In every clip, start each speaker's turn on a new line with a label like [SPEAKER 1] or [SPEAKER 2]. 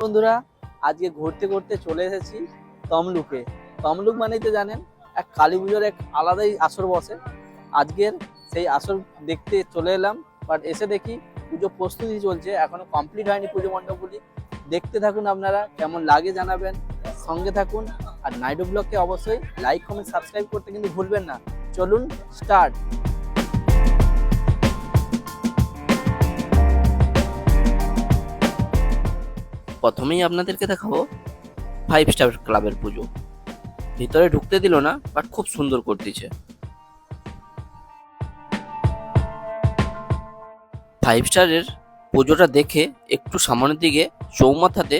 [SPEAKER 1] বন্ধুরা, আজকে ঘুরতে ঘুরতে চলে এসেছি তমলুকে। তমলুক মানেই তো জানেন, এক কালী পুজোর এক আলাদাই আসর বসে। আজকের সেই আসর দেখতে চলে এলাম বাট এসে দেখি পুজো প্রস্তুতি চলছে, এখনও কমপ্লিট হয়নি পুজো মণ্ডপগুলি। দেখতে থাকুন আপনারা, কেমন লাগে জানাবেন, সঙ্গে থাকুন। আর নাইডো ব্লগকে অবশ্যই লাইক কমেন্ট সাবস্ক্রাইব করতে কিন্তু ভুলবেন না। চলুন স্টার্ট প্রথমেই আপনাদেরকে দেখাবো ফাইভ স্টার ক্লাবের পুজো। ভিতরে ঢুকতে দিল না বাট খুব সুন্দর করতেছে। ফাইভ স্টারের পুজোটা দেখে একটু সামনের দিকে চৌমাথাতে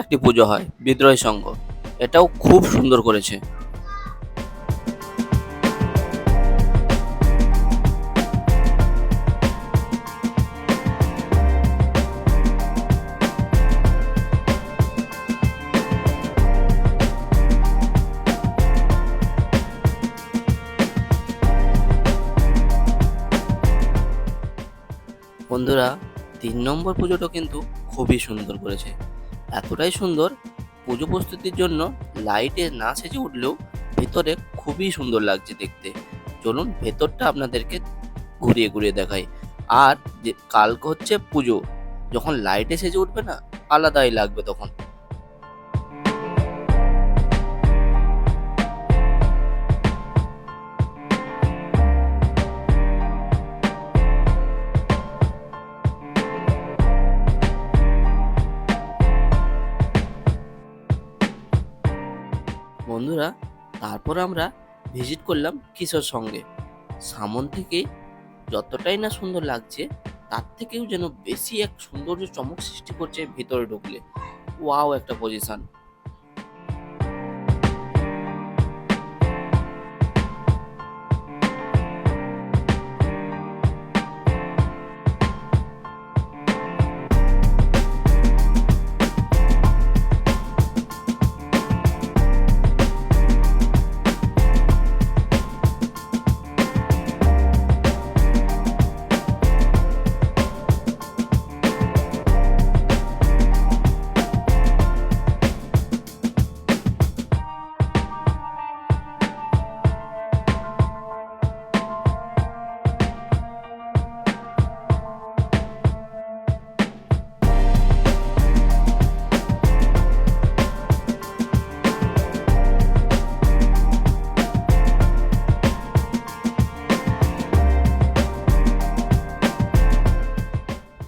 [SPEAKER 1] একটি পুজো হয়, বিদ্রোহী সংঘ। এটাও খুব সুন্দর করেছে। বন্ধুরা, তিন নম্বর পুজোটা কিন্তু খুবই সুন্দর করেছে। এতটাই সুন্দর, পুজো প্রস্তুতির জন্য লাইটে না সেজে উঠলেও ভেতরে খুবই সুন্দর লাগছে দেখতে। চলুন ভেতরটা আপনাদেরকে ঘুরিয়ে ঘুরিয়ে দেখাই। আর যে কালকে হচ্ছে পুজো, যখন লাইটে সেজে উঠবে না, আলাদাই লাগবে তখন। বন্ধুরা, তারপর আমরা ভিজিট করলাম কিশোর সঙ্গে। সামন থেকে যতটাই না সুন্দর লাগছে, তার থেকেও যেন বেশি এক সৌন্দর্য চমক সৃষ্টি করছে ভিতরে ঢুকলে। ওয়াও একটা পজিশন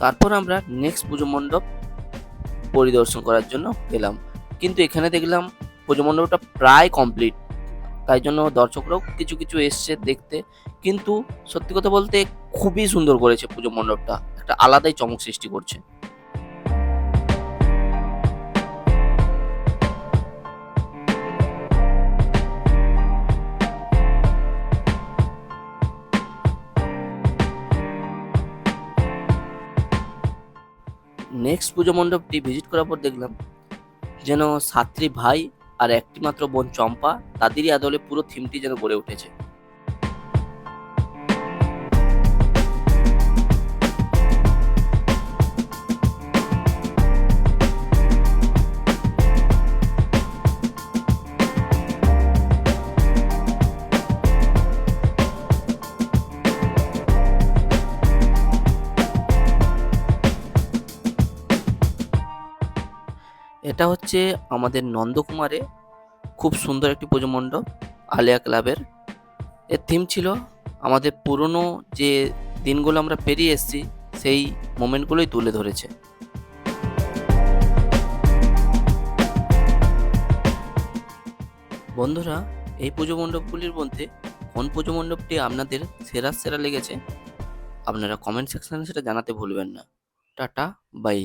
[SPEAKER 1] তারপর আমরা নেক্সট পুজো মণ্ডপ পরিদর্শন করার জন্য গেলাম। কিন্তু এখানে দেখলাম পুজো মণ্ডপটা প্রায় কমপ্লিট তাই জন্য দর্শকরাও কিছু কিছু এসছে দেখতে। কিন্তু সত্যি কথা বলতে খুবই সুন্দর করেছে পুজো মণ্ডপটা। একটা আলাদাই চমক সৃষ্টি করছে। নেক্সট পুজো মণ্ডপটি ভিজিট করার পর দেখলাম যেন সাত্রী ভাই আর একটি মাত্র বোন চম্পা তাদেরই আদলে পুরো থিমটি যেন গড়ে উঠেছে। এটা হচ্ছে আমাদের নন্দকুমারে খুব সুন্দর একটি পুজো মণ্ডপ, আলিয়া ক্লাবের। এর থিম ছিল আমাদের পুরনো যে দিনগুলো আমরা পেরিয়ে এসেছি, সেই মোমেন্টগুলোই তুলে ধরেছে। বন্ধুরা, এই পুজো মণ্ডপগুলির মধ্যে কোন পুজো মণ্ডপটি আপনাদের সেরা সেরা লেগেছে, আপনারা কমেন্ট সেকশনে সেটা জানাতে ভুলবেন না। Tata bye